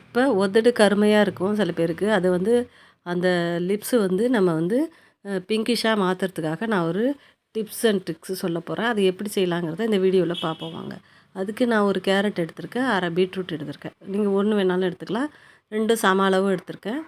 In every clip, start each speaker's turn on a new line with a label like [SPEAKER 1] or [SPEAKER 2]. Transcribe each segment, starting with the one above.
[SPEAKER 1] இப்போ உதடு கருமையாக இருக்கும் சில பேருக்கு. அது வந்து அந்த லிப்ஸு வந்து நம்ம வந்து பிங்கிஷாக மாற்றுறதுக்காக நான் ஒரு டிப்ஸ் அண்ட் ட்ரிக்ஸு சொல்ல போகிறேன் அது எப்படி செய்யலாங்கிறத இந்த வீடியோவில் பார்ப்போம் வாங்க. அதுக்கு நான் ஒரு கேரட் எடுத்திருக்கேன் அரை பீட்ரூட் எடுத்திருக்கேன். நீங்கள் ஒன்று வேணாலும் எடுத்துக்கலாம். ரெண்டு சம அளவு எடுத்திருக்கேன்.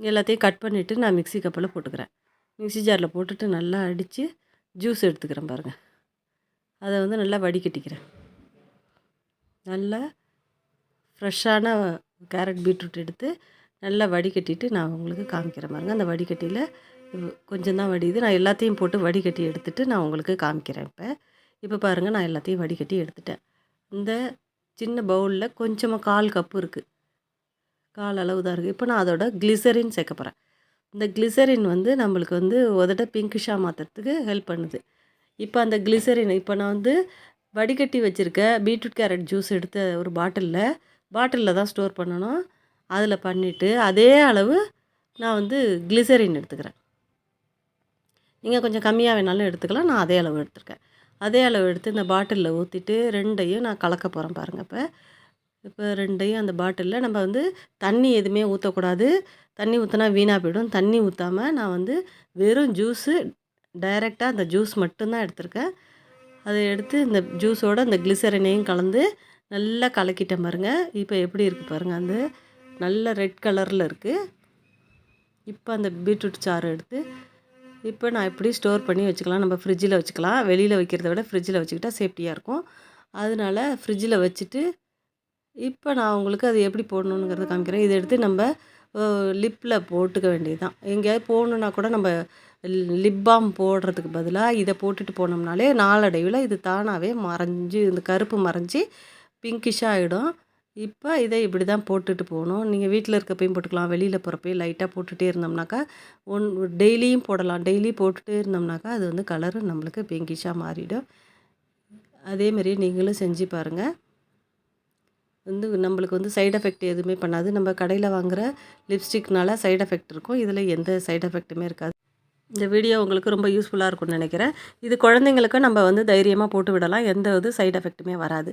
[SPEAKER 1] எல்லாத்தையும் கட் பண்ணிவிட்டு நான் மிக்ஸி கப்பில் போட்டுக்கிறேன். மிக்ஸி ஜாரில் போட்டுட்டு நல்லா அடித்து ஜூஸ் எடுத்துக்கிறேன் பாருங்கள் அதை வந்து நல்லா வடிகட்டிக்கிறேன். நல்லா ஃப்ரெஷ்ஷான கேரட் பீட்ரூட் எடுத்து நல்லா வடிகட்டிட்டு நான் உங்களுக்கு காமிக்கிறேன் பாருங்க. அந்த வடிகட்டியில் கொஞ்சம் தான் வடியுது. நான் எல்லாத்தையும் போட்டு வடிகட்டி எடுத்துட்டு நான் உங்களுக்கு காமிக்கிறேன் இப்போ. இப்போ பாருங்கள் நான் எல்லாத்தையும் வடிகட்டி எடுத்துட்டேன். இந்த சின்ன பவுலில் கொஞ்சமாக கால் கப்பு இருக்குது கால் அளவு தான் இருக்குது இப்போ நான் அதோட கிளிசரின் சேர்க்க போகிறேன் இந்த கிளிசரின் வந்து நம்மளுக்கு வந்து உதட்ட பிங்கிஷாக மாற்றுறதுக்கு ஹெல்ப் பண்ணுது. இப்போ அந்த கிளிசரின் இப்போ நான் வந்து வடிகட்டி வச்சுருக்க பீட்ரூட் கேரட் ஜூஸ் எடுத்த ஒரு பாட்டிலில் பாட்டிலில் தான் ஸ்டோர் பண்ணணும். அதில் பண்ணிவிட்டு அதே அளவு நான் வந்து கிளிசரின் எடுத்துக்கிறேன். நீங்கள் கொஞ்சம் கம்மியாக வேணாலும் எடுத்துக்கலாம். நான் அதே அளவு எடுத்துருக்கேன். அதே அளவு எடுத்து இந்த பாட்டிலில் ஊற்றிட்டு ரெண்டையும் நான் கலக்க போகிறேன் பாருங்கள் இப்போ. இப்போ ரெண்டையும் அந்த பாட்டிலில் நம்ம வந்து தண்ணி எதுவுமே ஊற்றக்கூடாது தண்ணி ஊற்றினா வீணாக போயிடும். தண்ணி ஊற்றாமல் நான் வந்து வெறும் ஜூஸு டைரெக்டாக அந்த ஜூஸ் மட்டும்தான் எடுத்திருக்கேன். அதை எடுத்து இந்த ஜூஸோட அந்த கிளிசரினையும் கலந்து நல்லா கலக்கிட்டேன் பாருங்கள் இப்போ எப்படி இருக்குது பாருங்கள் அந்த நல்ல ரெட் கலரில் இருக்குது இப்போ அந்த பீட்ரூட் சாறு எடுத்து இப்போ நான் எப்படி ஸ்டோர் பண்ணி வச்சுக்கலாம் நம்ம ஃப்ரிட்ஜில் வச்சுக்கலாம். வெளியில் வைக்கிறத விட ஃப்ரிட்ஜில் வச்சுக்கிட்டா சேஃப்டியாக இருக்கும். அதனால ஃப்ரிட்ஜில் வச்சுட்டு இப்போ நான் உங்களுக்கு அது எப்படி போடணுங்கிறத காமிக்கிறேன். இதை எடுத்து நம்ம லிப்பில் போட்டுக்க வேண்டியது தான் எங்கேயாவது போகணுன்னா கூட நம்ம லிப் பாம் போடுறதுக்கு பதிலாக இதை போட்டுட்டு போனோம்னாலே நாளடைவில் இது தானாகவே மறைஞ்சு இந்த கருப்பு மறைஞ்சி பிங்கிஷாக ஆகிடும் இப்போ இதை இப்படி தான் போட்டுட்டு போகணும். நீங்கள் வீட்டில் இருக்கப்பையும் போட்டுக்கலாம். வெளியில் போகிறப்பையும் லைட்டாக போட்டுகிட்டே இருந்தோம்னாக்கா ஒன் டெய்லியும் போடலாம். டெய்லி போட்டுகிட்டே இருந்தோம்னாக்கா அது வந்து கலரு நம்மளுக்கு பிங்கிஷாக மாறிடும். அதேமாரி நீங்களும் செஞ்சு பாருங்கள் வந்து நம்மளுக்கு வந்து சைடு எஃபெக்ட் எதுவுமே பண்ணாது. நம்ம கடையில் வாங்குகிற லிப்ஸ்டிக்னால சைட் எஃபெக்ட் இருக்கும். இதில் எந்த சைடு எஃபெக்ட்டுமே இருக்காது. இந்த வீடியோ உங்களுக்கு ரொம்ப யூஸ்ஃபுல்லாக இருக்கும்னு நினைக்கிறேன். இது குழந்தைங்களுக்கும் நம்ம வந்து தைரியமாக போட்டு விடலாம். எந்த இது சைட் எஃபெக்ட்டுமே வராது.